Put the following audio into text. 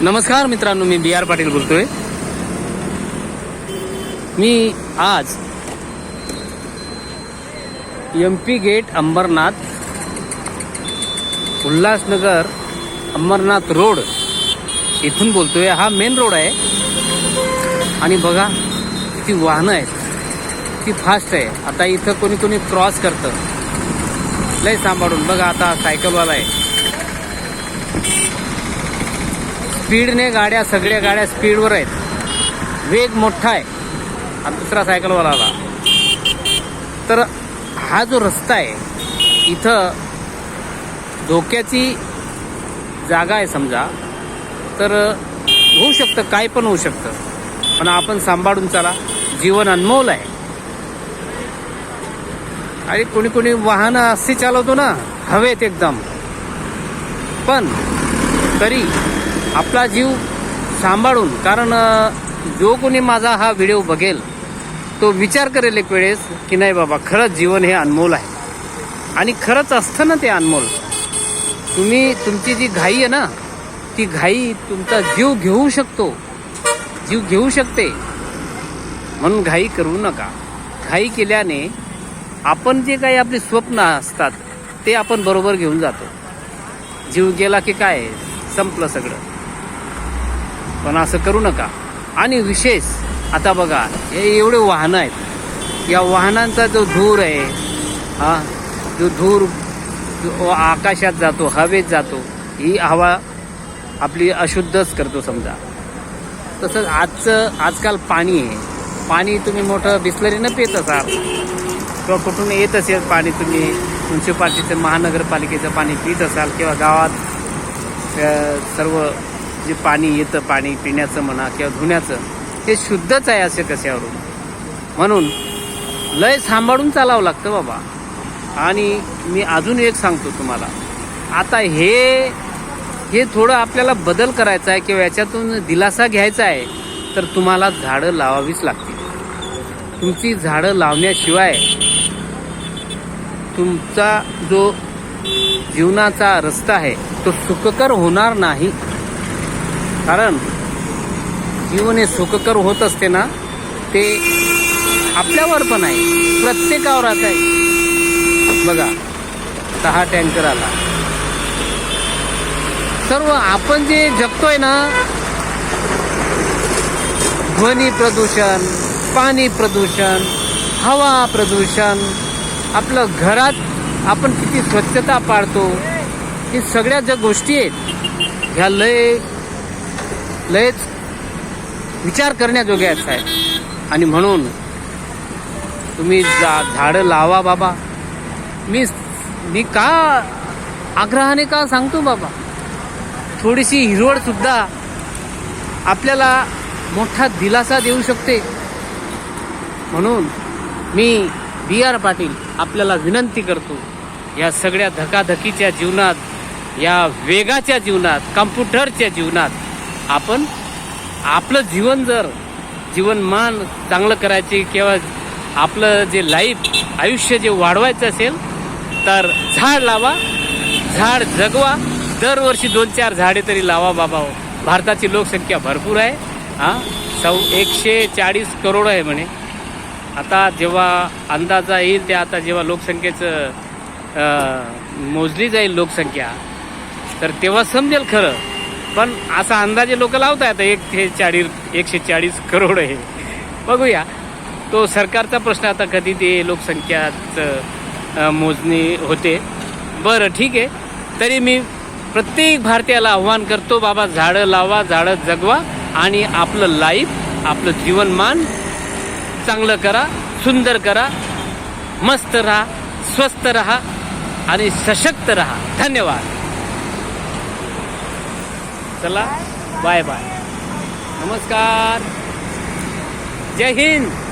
नमस्कार मित्रांनो मी बी आर पाटील बोलतोय. मी आज M P gate Ambarnath Ulhasnagar Ambarnath road इथून बोलतोय. हा मेन रोड आहे. आणि बघा ती वाहनं आहेत. ती फास्ट आहे. आता इथं कोणी कोणी क्रॉस करतं. लय सांभाळून. बघा आता सायकलवाला आहे. स्पीडने गाड्या सगळ्या गाड्या स्पीडवर आहेत. वेग मोठा आहे. आणि दुसरा सायकलवर आला तर हा जो रस्ता आहे इथं धोक्याची जागा आहे समजा. तर होऊ शकतं काय पण होऊ शकतं. पण आपण सांभाळून चला. जीवन अनमोल आहे. आणि कोणी कोणी वाहनं असे चालवतो ना हवेत एकदम. पण तरी आपला जीव सांभाळून कारण जो कोणी माझा हा व्हिडिओ बघेल तो विचार करेल एक वेळेस की नाही बाबा खरंच जीवन हे अनमोल आहे. आणि खरंच असतं ना ते अनमोल. तुम्ही तुमची जी घाई आहे ना ती घाई तुमचा जीव घेऊ शकतो. जीव घेऊ शकते. म्हणून घाई करू नका. घाई केल्याने आपण जे काही आपली स्वप्न असतात ते आपण बरोबर घेऊन जातो. जीव गेला की काय? संपलं सगळं. पण असं करू नका. आणि विशेष आता बघा हे एवढे वाहनं आहेत. या वाहनांचा जो धूर आहे हा जो धूर जो आकाशात जातो हवेत जातो ही हवा आपली अशुद्धच करतो समजा. तसंच आजचं आजकाल पाणी आहे. पाणी तुम्ही मोठं बिस्लरीनं पित असाल किंवा कुठून येत असेल पाणी तुम्ही म्युन्सिपाल्टीचं महानगरपालिकेचं पाणी पित असाल किंवा गावात सर्व जे पाणी येतं पाणी पिण्याचं म्हणा किंवा धुण्याचं ते शुद्धच आहे असे कशावरून? म्हणून लय सांभाळून चालावं लागतं बाबा. आणि मी अजून एक सांगतो तुम्हाला. आता हे हे थोडं आपल्याला बदल करायचा आहे किंवा याच्यातून दिलासा घ्यायचा आहे तर तुम्हाला झाडं लावावीच लागतील. तुमची झाडं लावण्याशिवाय तुमचा जो जीवनाचा रस्ता आहे तो सुखकर होणार नाही. कारण जीवन हे सुखकर होत असते ना ते आपल्यावर पण आहे. प्रत्येकावर आता आहे. बघा दहा टँकर आला. सर्व आपण जे जगतोय ना ध्वनी प्रदूषण पाणी प्रदूषण हवा प्रदूषण आपलं घरात आपण किती स्वच्छता पाळतो हे सगळ्या ज्या गोष्टी आहेत ह्या लय लयच विचार करण्याजोग्याचा आहेत आणि म्हणून तुम्ही जा झाडं लावा बाबा. मी मी का आग्रहाने का सांगतो बाबा? थोडीशी हिरवळसुद्धा आपल्याला मोठा दिलासा देऊ शकते. म्हणून मी बी आर पाटील आपल्याला विनंती करतो या सगळ्या धकाधकीच्या जीवनात या वेगाच्या जीवनात कम्प्युटरच्या जीवनात आपण आपलं जीवन जर जीवनमान चांगलं करायचे किंवा आपलं जे लाईफ आयुष्य जे वाढवायचं असेल तर झाड लावा झाड जगवा. दरवर्षी दोन चार झाडे तरी लावा बाबा. हो. भारताची लोकसंख्या भरपूर आहे. हां सौ एकशे चाळीस करोड आहे म्हणे. आता जेव्हा अंदाजा येईल ते आता जेव्हा लोकसंख्येचं मोजली जाईल लोकसंख्या तर तेव्हा समजेल खरं. पण असा अंदाजे लोक लावत आहेत एक ते चाळीस एकशे चाळीस करोड आहे. बघूया. तो सरकारचा प्रश्न आता कधी ते लोकसंख्याचं मोजणी होते. बरं ठीक आहे. तरी मी प्रत्येक भारतीयाला आव्हान करतो बाबा झाडं लावा झाडं जगवा आणि आपलं लाईफ आपलं जीवनमान चांगलं करा सुंदर करा मस्त राहा स्वस्त राहा आणि सशक्त राहा. धन्यवाद. चला बाय बाय नमस्कार. जय हिंद.